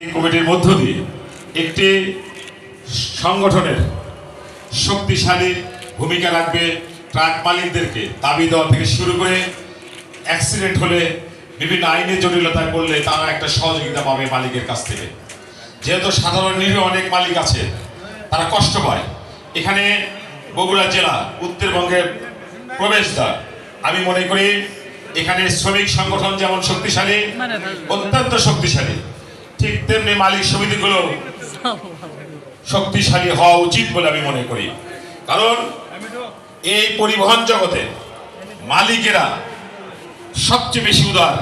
কমিটির মধ্য দিয়ে একটি সংগঠনের শক্তিশালী ভূমিকা রাখবে ট্রাক মালিকদেরকে দাবি দেওয়া থেকে শুরু করে অ্যাক্সিডেন্ট হলে বিভিন্ন আইনের জটিলতায় পড়লে তারা একটা সহযোগিতা পাবে মালিকের কাছ থেকে। যেহেতু সাধারণ নিরীহ অনেক মালিক আছে, তারা কষ্ট পায়। এখানে বগুড়া জেলা উত্তরবঙ্গের প্রবেশদ্বার। আমি মনে করি এখানে শ্রমিক সংগঠন যেমন শক্তিশালী, অত্যন্ত শক্তিশালী। ঠিক তেমনি মালিক সমিতিগুলো শক্তিশালী হওয়া উচিত বলে আমি মনে করি। কারণ এই পরিবহন জগতে মালিকেরা সবচেয়ে বেশি উদার।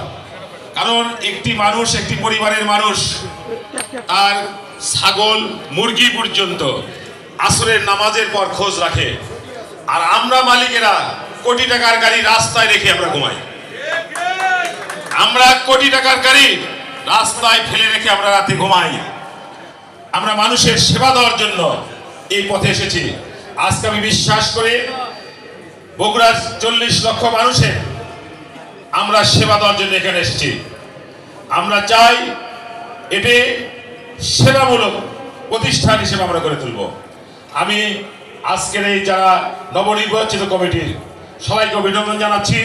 কারণ একটি মানুষ, একটি পরিবারের মানুষ আর ছাগল, মুরগি পর্যন্ত আসরের নামাজের পর খোঁজ রাখে। আর আমরা মালিকেরা কোটি টাকার গাড়ি রাস্তায় রেখে আমরা ঘুমাই। আমরা কোটি টাকার গাড়ি রাস্তায় ফেলে রেখে আমরা রাতে ঘুমাই। আমরা মানুষের সেবা দেওয়ার জন্য এই পথে এসেছি। আজকে আমি বিশ্বাস করি, বগুড়ার চল্লিশ লক্ষ মানুষের আমরা সেবা দেওয়ার জন্য এখানে এসেছি। আমরা চাই এটি সেবামূলক প্রতিষ্ঠান হিসেবে আমরা করে তুলব। আমি আজকের এই যারা নবনির্বাচিত কমিটির সবাইকে অভিনন্দন জানাচ্ছি।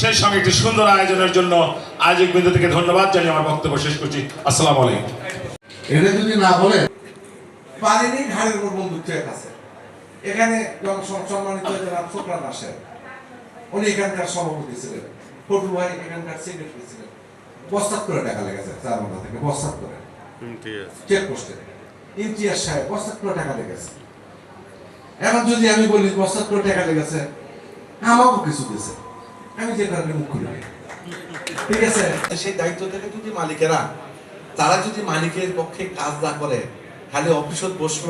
সেই সঙ্গে একটি সুন্দর আয়োজনের জন্য। আয়োজক বিন্দু থেকে ধন্যবাদ জানিয়ে আমার বক্তব্য শেষ করছি। আসসালামু আলাইকুম। এটা যদি না বলে পারিনি ঘাড়ের উপর চেয়ে আছে এখানে সম্মানিত যারা ছোকরান আসে উনি এখানকার সভাপতি ছিলেন। ফটু ভাই এখানকার সেক্রেটারি ছিলেন। বস্তাত করে টাকা লেগেছে চার মাথা থেকে বস্তাত করে। চেক পোস্টে ইমতিয়াজ সাহেব বস্তাত করে টাকা লেগেছে। এখন যদি আমি বলি বস্তাত করে টাকা লেগেছে আমাকেও কিছু দিয়েছে। আমি যে কারণে মুখ খুলি ঠিক আছে? সেই দায়িত্ব থেকে যদি মালিকেরা, তারা যদি মালিকের পক্ষে কাজ না করে, খালি অফিসত বসল,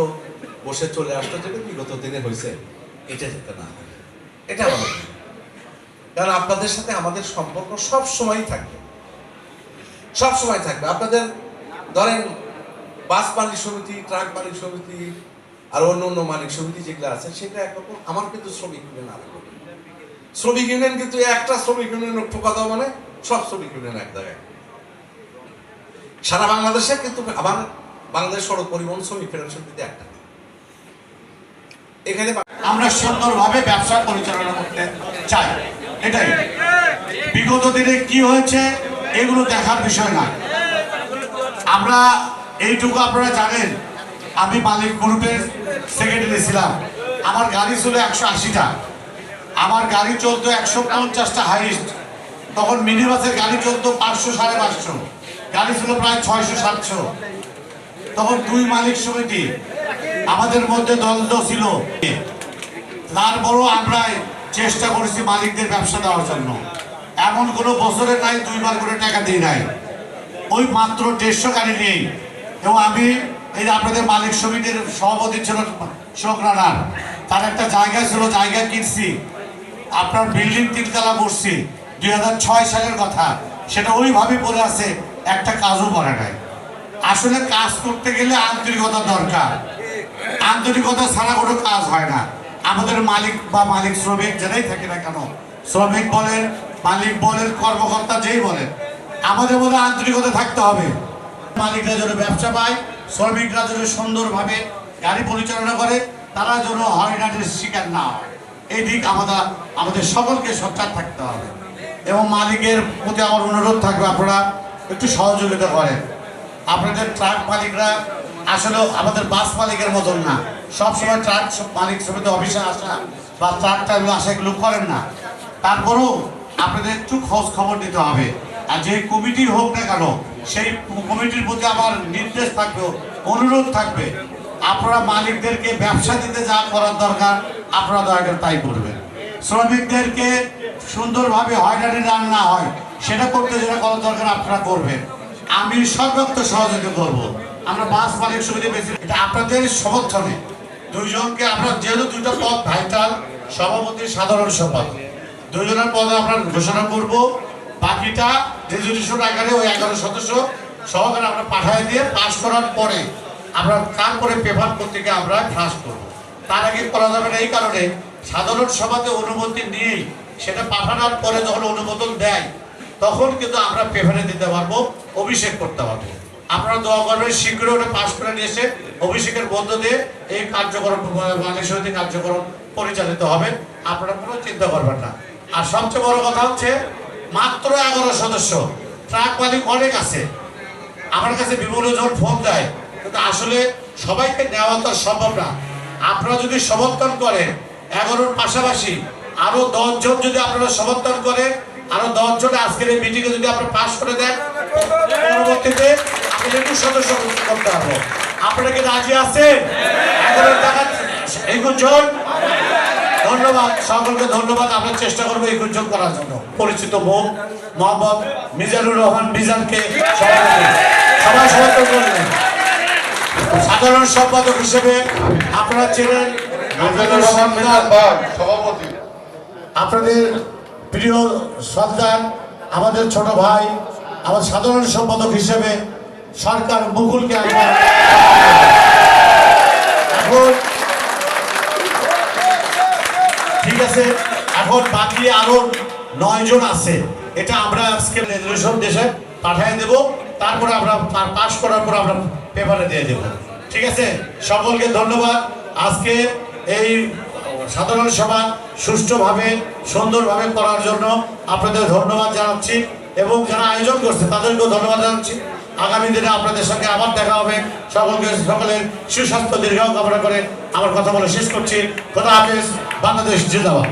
বসে চলে আসতো যেটা বিগত দিনে হয়েছে, এটা যেতে না এটা ভালো কারণ আপনাদের সাথে আমাদের সম্পর্ক সব সময় থাকবে। সব সময় থাকবে। আপনাদের ধরেন বাস মালিক সমিতি, ট্রাক মালিক সমিতি, আর অন্য অন্য মালিক সমিতি যেগুলো আছে সেটা একরকম আমার কিন্তু শ্রমিক না আলাদা শ্রমিক ইউনিয়ন কিন্তু একটা শ্রমিক ইউনিয়ন ঠোকা দেওয়া মানে সব শ্রমিক ইউনিয়ন এক জায়গায়। সারা বাংলাদেশে কিন্তু আবার বাংলাদেশ সড়ক পরিবহন শ্রমিক ফেডারেশন কিন্তু একটা। এখানে আমরা সুন্দরভাবে ব্যবসা পরিচালনা করতে চাই। এটাই। বিগত দিনে কি হয়েছে, এগুলো দেখার বিষয় না। আমরা এইটুকু আপনারা জানেন, আমি মালিক গ্রুপের সেক্রেটারি ছিলাম। আমার গাড়ি ছিল একশো আশিটা। আমার গাড়ি চলতো একশো পঞ্চাশটা হাইস্ট তখন মিনি বাসের গাড়ি চলতো পাঁচশো, সাড়ে পাঁচশো। গাড়ি ছিল প্রায় ছয়শো, সাতশো। তখন দুই মালিক সমিতি আমাদের মধ্যে দ্বন্দ্ব ছিল। তারপরও আমরা চেষ্টা করেছি মালিকদের ব্যবসা দেওয়ার জন্য। এমন কোনো বছরে নাই, দুইবার করে টাকা দিই নাই। ওই মাত্র দেড়শো গাড়ি নেই এবং আমি এই আপনাদের মালিক সমিতির সভাপতি ছিল শোকরানার তার একটা জায়গা ছিল, জায়গা কিনছি। আপনার বিল্ডিং তিনতলা করছি দুই সালের কথা। সেটা ওইভাবে পড়ে আছে, একটা কাজও করে নাই। আসলে কাজ করতে গেলে আন্তরিকতা দরকার। আন্তরিকতা ছাড়া কোনো কাজ হয় না। আমাদের মালিক বা মালিক শ্রমিক যেটাই থাকে না কেন, শ্রমিক বলেন, মালিক বলেন, কর্মকর্তা যেই বলেন, আমাদের মধ্যে আন্তরিকতা থাকতে হবে। মালিকরা যেন ব্যবসা পায়, শ্রমিকরা যেন সুন্দরভাবে গাড়ি পরিচালনা করে, তারা যেন হয়রানির শিকার না হয়। এই দিক আমাদের আমাদের সকলকে সোচ্চার থাকতে হবে। এবং মালিকের প্রতি আমার অনুরোধ থাকবে, আপনারা একটু সহযোগিতা করেন। আপনাদের ট্রাক মালিকরা আসলে আমাদের বাস মালিকের মতন না। সবসময় ট্রাক মালিক সমিতি অফিসে আসা বা ট্রাক টাইমে আসা এগুলো করেন না। তারপরেও আপনাদের একটু খোঁজ খবর নিতে হবে। আর যে কমিটি হোক না কেন, সেই কমিটির প্রতি আমার নির্দেশ থাকবে, অনুরোধ থাকবে। আপনারা মালিকদেরকে ব্যবসা দিতে যা করার দরকার, আপনারা দয়া করে তাই করবেন। শ্রমিকদেরকে সুন্দরভাবে হয়রানি না না হয়, সেটা করতে যেটা করার দরকার আপনারা করবেন। আমি সর্বাত্ম সহযোগিতা করব। আমরা বাস মালিক সুবিধা বেশি এটা আপনাদের সমর্থনে। দুইজনকে আমরা যেহেতু দুটো পদ ভাইটাল, সভাপতি, সাধারণ সম্পাদক। দুইজনের পদে আমরা ঘোষণা করব। বাকিটা রেজলিউশন আকারে ওই এগারো সদস্য সহকারে আমরা পাঠায় দিয়ে পাশ করার পরে আমরা তারপরে পেপার পত্রিকা আমরা ফ্লাশ করব। তার আগে করা যাবে না এই কারণে সাধারণ সভাতে অনুমতি নিয়েই সেটা পাঠানোর পরে যখন অনুমোদন দেয়, তখন কিন্তু আমরা পেপারে দিতে পারব, অভিষেক করতে পারব। আপনারা দোয়া করবেন, শীঘ্রই ওটা পাশ করে নিয়ে এসে অভিষেকের মধ্য দিয়ে এই কার্যক্রম সমিতি কার্যক্রম পরিচালিত হবে। আপনারা কোনো চিন্তা করবেন না। আর সবচেয়ে বড় কথা হচ্ছে, মাত্র এগারো সদস্য, ট্রাক মালিক অনেক আছে। আমার কাছে বিভিন্ন জন ফোন দেয়, কিন্তু আসলে সবাইকে নেওয়া তো সম্ভব না। আপনারা যদি সমর্থন করেন এগারোর পাশাপাশি আরও দশ জন যদি আপনারা সমর্থন করেন আরও দশ জন আজকের এই মিটিংয়ে যদি আপনারা পাশ করে দেন, পরবর্তীতে একুশ সদস্য করতে হবে আপনারা কি রাজি আছেন? একুশ জন। ধন্যবাদ, সকলকে ধন্যবাদ। আমরা চেষ্টা করব এই উজ্জ্বল করার জন্য। পরিচিত মুখ মোহাম্মদ মিজানুর রহমান মিজানকে সবাই সমর্থন করলেন। সাধারণ সম্পাদক হিসেবে আপনারা মিজান সভাপতি। আপনাদের প্রিয় সন্তান, আমাদের ছোট ভাই, আমার সাধারণ সম্পাদক হিসেবে সরকার মুকুলকে এখন ঠিক আছে, এখন বাকি আরও নয় জন আছে। এটা আমরা আজকে রেজলিউশন দেশে পাঠিয়ে দেব। তারপরে আমরা পাশ করার পর আমরা পেপারে দিয়ে দেব। ঠিক আছে, সকলকে ধন্যবাদ। আজকে এই সাধারণ সভা সুষ্ঠুভাবে, সুন্দরভাবে করার জন্য আপনাদের ধন্যবাদ জানাচ্ছি এবং যারা আয়োজন করছে তাদেরকেও ধন্যবাদ জানাচ্ছি। আগামী দিনে আপনাদের সঙ্গে আবার দেখা হবে। সকলকে, সকলের সুস্বাস্থ্য দীর্ঘ কামনা করে আমার কথা বলে শেষ করছি। খোদা হাফেজ, বাংলাদেশ জিন্দাবাদ।